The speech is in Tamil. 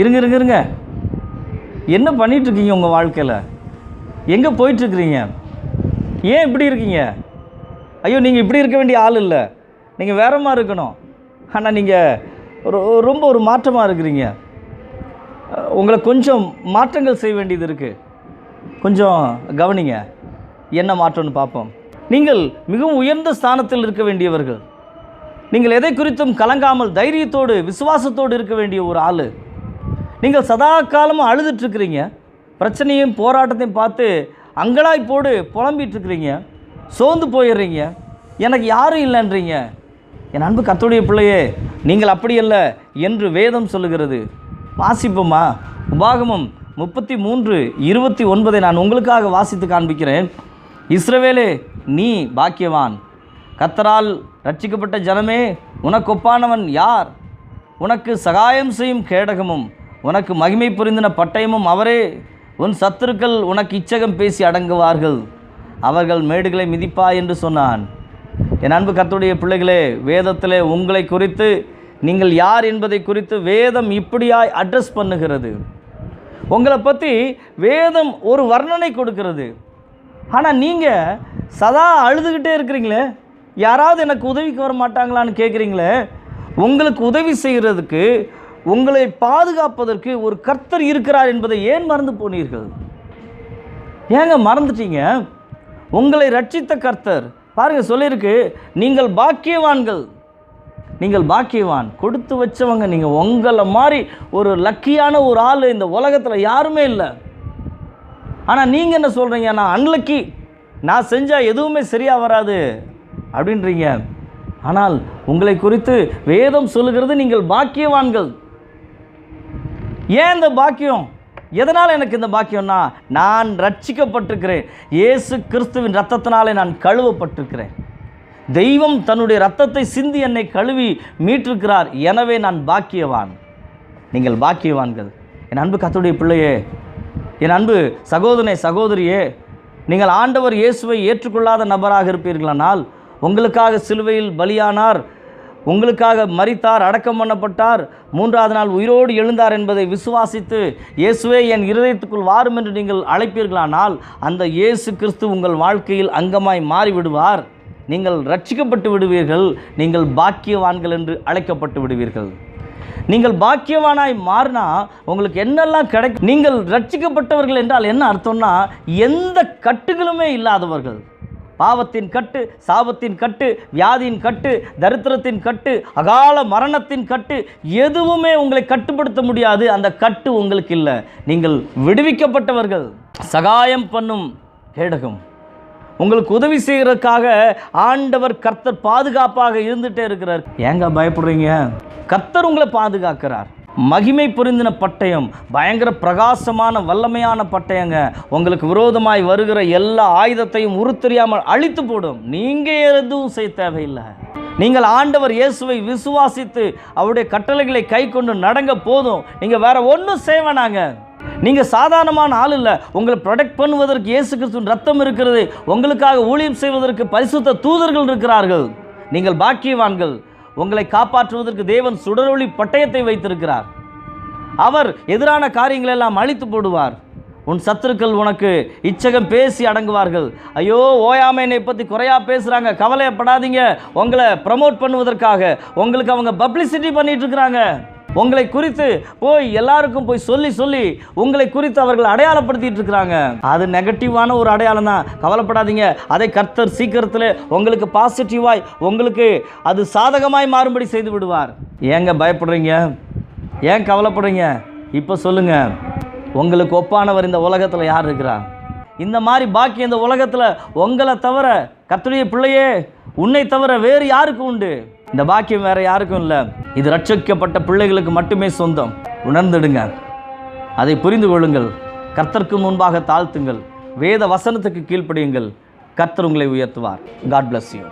இருங்க இருங்க இருங்க. என்ன பண்ணிகிட்ருக்கீங்க இருக்கீங்க உங்கள் வாழ்க்கையில்? எங்கே போயிட்டுருக்குறீங்க? ஏன் இப்படி இருக்கீங்க? ஐயோ நீங்கள் இப்படி இருக்க வேண்டிய ஆள் இல்லை. நீங்கள் வேற மாதிரி இருக்கணும். ஆனால் நீங்கள் ரொம்ப ஒரு மாற்றமாக இருக்கிறீங்க. உங்களை கொஞ்சம் மாற்றங்கள் செய்ய வேண்டியது இருக்குது கொஞ்சம் கவனிங்க. என்ன மாற்றம்னு பார்ப்போம். நீங்கள் மிகவும் உயர்ந்த ஸ்தானத்தில் இருக்க வேண்டியவர்கள். நீங்கள் எதை குறித்தும் கலங்காமல் தைரியத்தோடு விசுவாசத்தோடு இருக்க வேண்டிய ஒரு ஆள். நீங்கள் சதா காலமும் அழுதுட்டுருக்குறீங்க. பிரச்சனையும் போராட்டத்தையும் பார்த்து அங்கலாய்ப்போடு போடு இருக்கிறீங்க சோர்ந்து போயிடுறீங்க. எனக்கு யாரும் இல்லைன்றீங்க. என் அன்பு கத்துடைய பிள்ளையே நீங்கள் அப்படி அல்ல என்று வேதம் சொல்லுகிறது. வாசிப்போமா? உபாகமம் முப்பத்தி மூன்று இருபத்தி ஒன்பதை நான் உங்களுக்காக வாசித்து காண்பிக்கிறேன். இஸ்ரவேலே நீ பாக்கியவான். கத்தரால் ரட்சிக்கப்பட்ட ஜனமே உனக்கு ஒப்பானவன் யார்? உனக்கு சகாயம் செய்யும் கேடகமும். உனக்கு மகிமை புரிந்தின பட்டயமும் அவரே. உன் சத்துருக்கள் உனக்கு இச்சகம் பேசி அடங்குவார்கள். அவர்கள் மேடுகளை மிதிப்பா என்று சொன்னான். என் அன்பு கத்துடைய பிள்ளைகளே வேதத்திலே உங்களை குறித்து நீங்கள் யார் என்பதை குறித்து வேதம் இப்படியாய் அட்ரஸ் பண்ணுகிறது. உங்களை பற்றி வேதம் ஒரு வர்ணனை கொடுக்கிறது. ஆனால் நீங்கள் சதா அழுதுகிட்டே இருக்கிறீங்களே யாராவது எனக்கு உதவிக்கு வர மாட்டாங்களான்னு கேட்குறீங்களே உங்களுக்கு உதவி செய்கிறதுக்கு உங்களை பாதுகாப்பதற்கு ஒரு கர்த்தர் இருக்கிறார் என்பதை ஏன் மறந்து போனீர்கள்? ஏங்க மறந்துட்டீங்க? உங்களை ரட்சித்த கர்த்தர். பாருங்க சொல்லியிருக்கு நீங்கள் பாக்கியவான்கள். நீங்கள் பாக்கியவான். கொடுத்து வச்சவங்க நீங்கள் உங்களை மாதிரி ஒரு லக்கியான ஒரு ஆள் இந்த உலகத்தில் யாருமே இல்லை. ஆனால் நீங்கள் என்ன சொல்கிறீங்க நான் அன்லக்கி நான் செஞ்சால் எதுவுமே சரியாக வராது. அப்படின்றீங்க. ஆனால் உங்களை குறித்து வேதம் சொல்லுகிறது நீங்கள் பாக்கியவான்கள். ஏன் இந்த பாக்கியம்? எதனால் எனக்கு இந்த பாக்கியம்னா நான் ரட்சிக்கப்பட்டிருக்கிறேன். இயேசு கிறிஸ்துவின் ரத்தத்தினாலே நான் கழுவப்பட்டிருக்கிறேன். தெய்வம் தன்னுடைய ரத்தத்தை சிந்தி என்னை கழுவி மீட்டிருக்கிறார். எனவே நான் பாக்கியவான். நீங்கள் பாக்கியவான்கள். என் அன்பு கத்துடைய பிள்ளையே என் அன்பு சகோதரனே சகோதரியே நீங்கள் ஆண்டவர் இயேசுவை ஏற்றுக்கொள்ளாத நபராக இருப்பீர்களானால் உங்களுக்காக சிலுவையில் பலியானார் உங்களுக்காக மறித்தார் அடக்கம் பண்ணப்பட்டார். மூன்றாவது நாள் உயிரோடு எழுந்தார் என்பதை விசுவாசித்து இயேசுவே என் இருதயத்துக்குள் வாரும் என்று நீங்கள் அழைப்பீர்களானால் அந்த இயேசு கிறிஸ்து உங்கள் வாழ்க்கையில் அங்கமாய் மாறிவிடுவார். நீங்கள் ரட்சிக்கப்பட்டு விடுவீர்கள் நீங்கள் பாக்கியவான்கள் என்று அழைக்கப்பட்டு விடுவீர்கள். நீங்கள் பாக்கியவானாய் மாறினா உங்களுக்கு என்னெல்லாம் கிடைக்கும்? நீங்கள் ரட்சிக்கப்பட்டவர்கள் என்றால் என்ன அர்த்தம்னா எந்த கட்டுகளுமே இல்லாதவர்கள். பாவத்தின் கட்டு சாபத்தின் கட்டு வியாதியின் கட்டு தரித்திரத்தின் கட்டு அகால மரணத்தின் கட்டு எதுவுமே உங்களை கட்டுப்படுத்த முடியாது. அந்த கட்டு உங்களுக்கு இல்லை. நீங்கள் விடுவிக்கப்பட்டவர்கள். சகாயம் பண்ணும் கேடகம். உங்களுக்கு உதவி செய்கிறதுக்காக ஆண்டவர் கர்த்தர் பாதுகாப்பாக இருந்துகிட்டே இருக்கிறார். ஏங்க பயப்படுறீங்க? கர்த்தர் உங்களை பாதுகாக்கிறார். மகிமை பொருந்தின பட்டயம் பயங்கர பிரகாசமான வல்லமையான பட்டயங்க. உங்களுக்கு விரோதமாய் வருகிற எல்லா ஆயுதத்தையும் உருத்தெரியாமல் அழித்து போடும். நீங்கள் எதுவும் செய்ய தேவையில்லை. நீங்கள் ஆண்டவர் இயேசுவை விசுவாசித்து அவருடைய கட்டளைகளை கை கொண்டு நடங்க போதும். நீங்கள் வேற ஒன்றும் செய்வேணாங்க நீங்கள் சாதாரணமான ஆள் இல்லை. உங்களை ப்ரொடெக்ட் பண்ணுவதற்கு இயேசு கிறிஸ்துவின் ரத்தம் இருக்கிறது. உங்களுக்காக ஊழியம் செய்வதற்கு பரிசுத்த தூதர்கள் இருக்கிறார்கள். நீங்கள் பாக்கியவான்கள். உங்களை காப்பாற்றுவதற்கு தேவன் சுடரொளி பட்டயத்தை வைத்திருக்கிறார். அவர் எதிரான காரியங்களை எல்லாம் அழித்து போடுவார். உன் சத்துருக்கள் உனக்கு இச்சகம் பேசி அடங்குவார்கள். ஐயோ ஓயாமை என்னை பற்றி குறையா பேசுகிறாங்க கவலையப்படாதீங்க. உங்களை ப்ரமோட் பண்ணுவதற்காக. உங்களுக்கு அவங்க பப்ளிசிட்டி பண்ணிகிட்ருக்குறாங்க இருக்கிறாங்க. உங்களை குறித்து போய் எல்லாருக்கும் போய் சொல்லி சொல்லி உங்களை குறித்து அவர்கள் அடையாளப்படுத்திட்டு இருக்கிறாங்க. அது நெகட்டிவான ஒரு அடையாளம் தான். கவலைப்படாதீங்க. அதை கர்த்தர் சீக்கிரத்தில் உங்களுக்கு பாசிட்டிவாய் உங்களுக்கு அது சாதகமாய் மாறும்படி செய்து விடுவார். ஏங்க பயப்படுறீங்க? ஏன் கவலைப்படுறீங்க? இப்போ சொல்லுங்க. உங்களுக்கு ஒப்பானவர் இந்த உலகத்தில் யார் இருக்கிறா? இந்த மாதிரி பாக்கி இந்த உலகத்தில் உங்களை தவிர கத்துடைய பிள்ளையே உன்னை தவிர வேறு யாருக்கு உண்டு? இந்த பாக்கியம் வேற யாருக்கும் இல்லை. இது ரட்சிக்கப்பட்ட பிள்ளைகளுக்கு மட்டுமே சொந்தம். உணர்ந்துடுங்க. அதை புரிந்து கொள்ளுங்கள். கர்த்தருக்கு முன்பாக தாழ்த்துங்கள். வேத வசனத்துக்கு கீழ்ப்படியுங்கள். கர்த்தர் உங்களை உயர்த்துவார். God bless you.